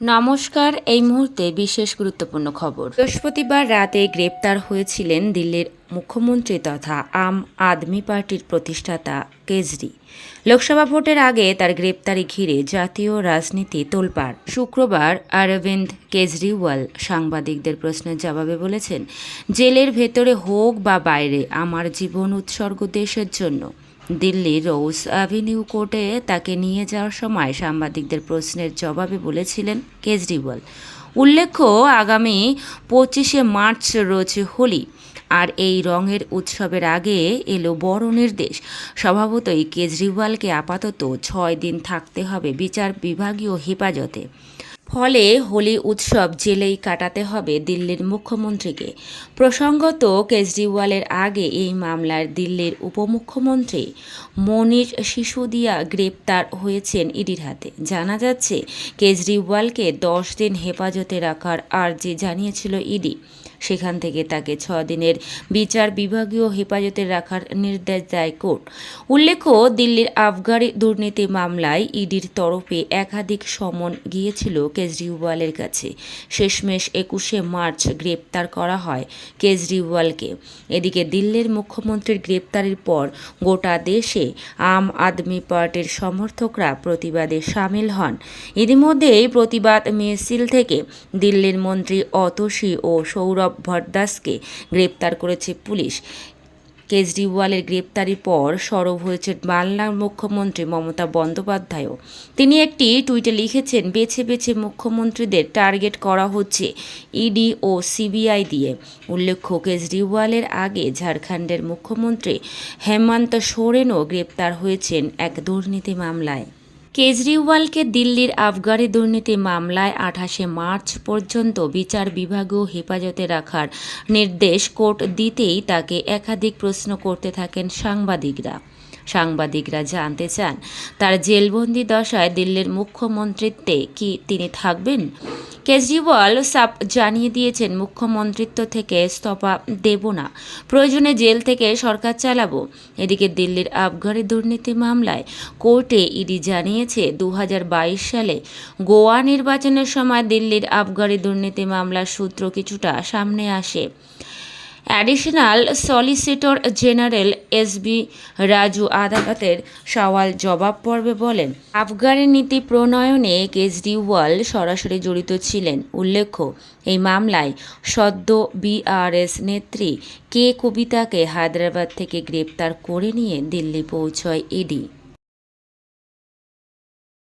নমস্কার, এই মুহূর্তে বিশেষ গুরুত্বপূর্ণ খবর। বৃহস্পতিবার রাতে গ্রেপ্তার হয়েছিলেন দিল্লির মুখ্যমন্ত্রী তথা আম আদমি পার্টির প্রতিষ্ঠাতা কেজরি। লোকসভা ভোটের আগে তার গ্রেপ্তারি ঘিরে জাতীয় রাজনীতি তোলপাড়। শুক্রবার অরবিন্দ কেজরিওয়াল সাংবাদিকদের প্রশ্নের জবাবে বলেছেন, জেলের ভেতরে হোক বা বাইরে, আমার জীবন উৎসর্গ দেশের জন্য। দিল্লির রোজ অ্যাভিনিউ কোর্টে তাকে নিয়ে যাওয়ার সময় সাংবাদিকদের প্রশ্নের জবাবে বলেছিলেন কেজরিওয়াল। উল্লেখ্য, আগামী পঁচিশে মার্চ রয়েছে হোলি, আর এই রঙের উৎসবের আগে এলো বড় নির্দেশ। স্বভাবতই কেজরিওয়ালকে আপাতত ছয় দিন থাকতে হবে বিচার বিভাগীয় হেফাজতে। ফলে হোলি উৎসব জেলেই কাটাতে হবে দিল্লির মুখ্যমন্ত্রীকে। প্রসঙ্গত, কেজরিওয়ালের আগে এই মামলার দিল্লির উপমুখ্যমন্ত্রী মনির সিসোদিয়া গ্রেপ্তার হয়েছেন ইডির হাতে। জানা যাচ্ছে, কেজরিওয়ালকে দশ দিন হেফাজতে রাখার আর্জি জানিয়েছিল ইডি। সেখান থেকে তাকে ছ দিনের বিচার বিভাগীয় হেফাজতে রাখার নির্দেশ দেয় কোর্ট। উল্লেখ্য, দিল্লির আবগারি দুর্নীতি মামলায় ইডির তরফে একাধিক সমন গিয়েছিল কেজরিওয়ালের কাছে। শেষমেশ একুশে মার্চ গ্রেপ্তার করা হয় কেজরিওয়ালকে। এদিকে দিল্লির মুখ্যমন্ত্রীর গ্রেপ্তারের পর গোটা দেশে আম আদমি পার্টির সমর্থকরা প্রতিবাদে সামিল হন। ইতিমধ্যেই প্রতিবাদ মিছিল থেকে দিল্লির মন্ত্রী অতসী ও সৌরভ ভট্টাসকে গ্রেপ্তার করেছে পুলিশ। কেজরিওয়ালের গ্রেপ্তারির পর সরব হয়েছে বাংলার মুখ্যমন্ত্রী মমতা বন্দ্যোপাধ্যায়ও। তিনি একটি টুইটে লিখেছেন, বেছে বেছে মুখ্যমন্ত্রীদের টার্গেট করা হচ্ছে ইডি ও সিবিআই দিয়ে। উল্লেখ্য, কেজরিওয়ালের আগে ঝাড়খণ্ডের মুখ্যমন্ত্রী হেমন্ত সোরেনও গ্রেপ্তার হয়েছেন এক দুর্নীতি মামলায়। কেজরিওয়ালকে দিল্লির আফগারি দুর্নীতি মামলায় আঠাশে মার্চ পর্যন্ত বিচার বিভাগীয় হেফাজতে রাখার নির্দেশ কোর্ট দিতেই তাকে একাধিক প্রশ্ন করতে থাকেন সাংবাদিকরা। সাংবাদিকরা জানতে চান, তার জেলবন্দি দশায় দিল্লির মুখ্যমন্ত্রীত্বে কি তিনি থাকবেন? কেজরিওয়াল সাপ জানিয়ে দিয়েছেন, মুখ্যমন্ত্রিত্ব থেকে ইস্তফা দেব না। প্রয়োজনে জেল থেকে সরকার চালাবো। এদিকে দিল্লির আবগারি দুর্নীতি মামলায় কোর্টে ইডি জানিয়েছে দু হাজার বাইশ সালে গোয়া নির্বাচনের সময় দিল্লির আবগারি দুর্নীতি মামলার সূত্র কিছুটা সামনে আসে। Additional solicitor general S B Raju আদালতের সওয়াল জবাব পর্বে বলেন, আফগানি নীতি প্রণয়নে কেজরিওয়াল সরাসরি জড়িত ছিলেন। উল্লেখ্য, এই মামলায় সদ্য বিআরএস নেত্রী কে কবিতাকে হায়দ্রাবাদ থেকে গ্রেপ্তার করে নিয়ে দিল্লি পৌঁছয় ইডি।